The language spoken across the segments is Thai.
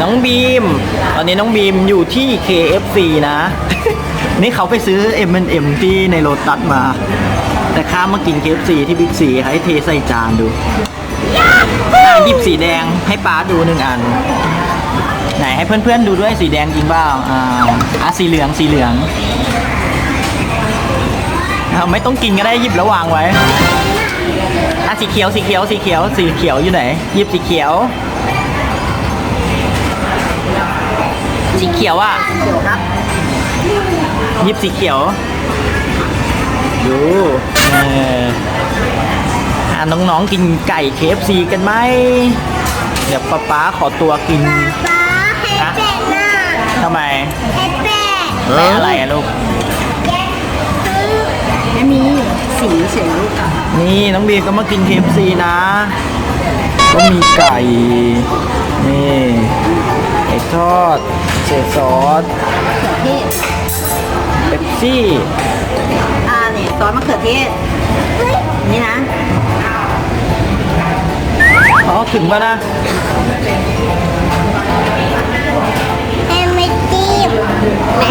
น้องบีม ตอนนี้น้องบีมอยู่ที่ KFC นะ นี่เขาไปซื้อ M&M ที่ในโรตัสมา แต่ข้ามมากิน KFC ที่บิ๊กซีให้เทใส่จานดูหยิบสีแดงให้ป้าดูหนึ่งอัน ไหนให้เพื่อนๆดูด้วยสีแดงจริงเปล่าอ่าอะสีเหลืองสีเหลืองไม่ต้องกินก็ได้หยิบแล้ววางไว้อะสีเขียวสีเขียวสีเขียวสีเขียวอยู่ไหนหยิบสีเขียว สีเขียวอะเดี๋ยวครับหยิบสีเขียว ดูเอออะน้องๆกินไก่ KFC กันไหม เดี๋ยวป๊าป๊าขอตัวกินป้าให้เป็ดน่ะทำไมให้เป็ดแม่อะไรอะลูกไม่มีสีเฉยลูกอะนี่น้องบีมก็มากิน KFC นะ ก็มีไก่นี่ไก่ ทอด เศษซอสมะเขือเทศเป๊ปซี่ อ่าเนี่ยซอสมะเขือเทศ นี่นะ อ๋อ ถึงป่ะนะเอ็มไม่จีบแม่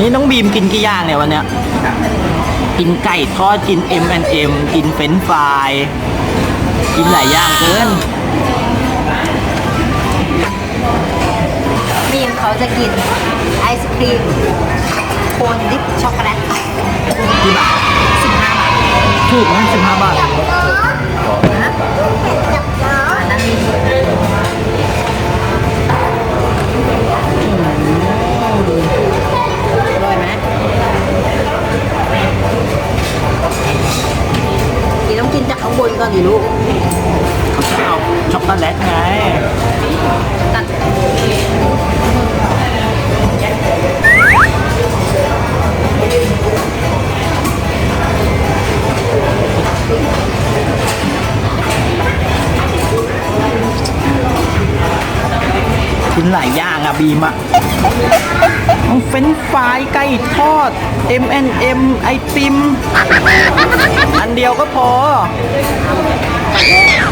นี่น้องบีมกินกี่อย่างเนี่ยวันเนี้ย กินไก่ทอดกิน M&M กินเฟรนช์ฟรายกินหลายอย่างเกินบีมเขาจะกินไอศครีมโคนดิปช็อกโกแลตกี่บาทสิบห้าบาทถูกนะสิบห้าบาท ดิลูกเขาจะเอาช็อกโกแลตไงตัดกินหลายอย่างอะบีมอะเฟนฟรายไก่ทอด M&M ไอติม อันเดียวก็พอ Oh, my God.